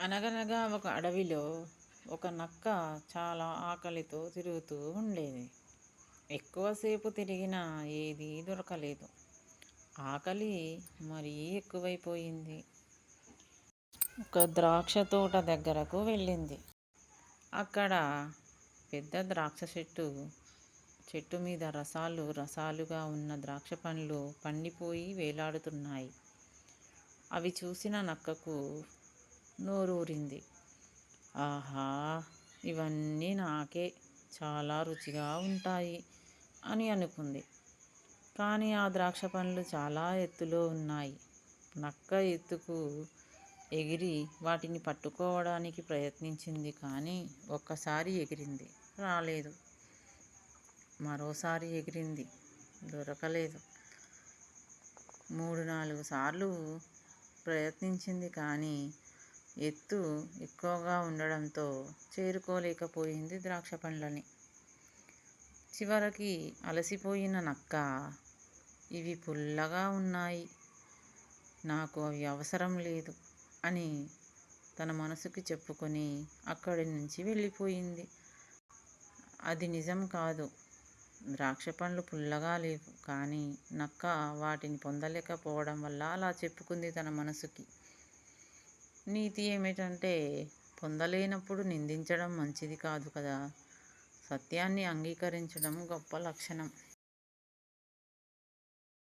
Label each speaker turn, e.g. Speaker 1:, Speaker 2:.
Speaker 1: అనగనగా ఒక అడవిలో ఒక నక్క చాలా ఆకలితో తిరుగుతూ ఉండేది. ఎక్కువసేపు తిరిగినా ఏదీ దొరకలేదు. ఆకలి మరీ ఎక్కువైపోయింది. ఒక ద్రాక్ష తోట దగ్గరకు వెళ్ళింది. అక్కడ పెద్ద ద్రాక్ష చెట్టు చెట్టు మీద రసాలు రసాలుగా ఉన్న ద్రాక్ష పండ్లు పండిపోయి వేలాడుతున్నాయి. అవి చూసిన నక్కకు నోరూరింది. ఆహా ఇవన్నీ నాకే చాలా రుచిగా ఉంటాయి అని అనుకుంది. కానీ ఆ ద్రాక్ష పండ్లు చాలా ఎత్తులో ఉన్నాయి. నక్క ఎత్తుకు ఎగిరి వాటిని పట్టుకోవడానికి ప్రయత్నించింది కానీ ఒక్కసారి ఎగిరింది. రాలేదు. మరోసారి ఎగిరింది. దొరకలేదు. మూడు నాలుగు సార్లు ప్రయత్నించింది కానీ ఎత్తు ఎక్కువగా ఉండడంతో చేరుకోలేకపోయింది ద్రాక్ష పండ్లని. చివరికి అలసిపోయిన నక్క ఇవి పుల్లగా ఉన్నాయి. నాకు అవి అవసరం లేదు అని తన మనసుకి చెప్పుకొని అక్కడి నుంచి వెళ్ళిపోయింది. అది నిజం కాదు. ద్రాక్ష పండ్లు పుల్లగా లేవు. కానీ నక్క వాటిని పొందలేకపోవడం వల్ల అలా చెప్పుకుంది తన మనసుకి. నీతి ఏమిటంటే పొందలేనప్పుడు నిందించడం మంచిది కాదు కదా. సత్యాన్ని అంగీకరించడం గొప్ప లక్షణం.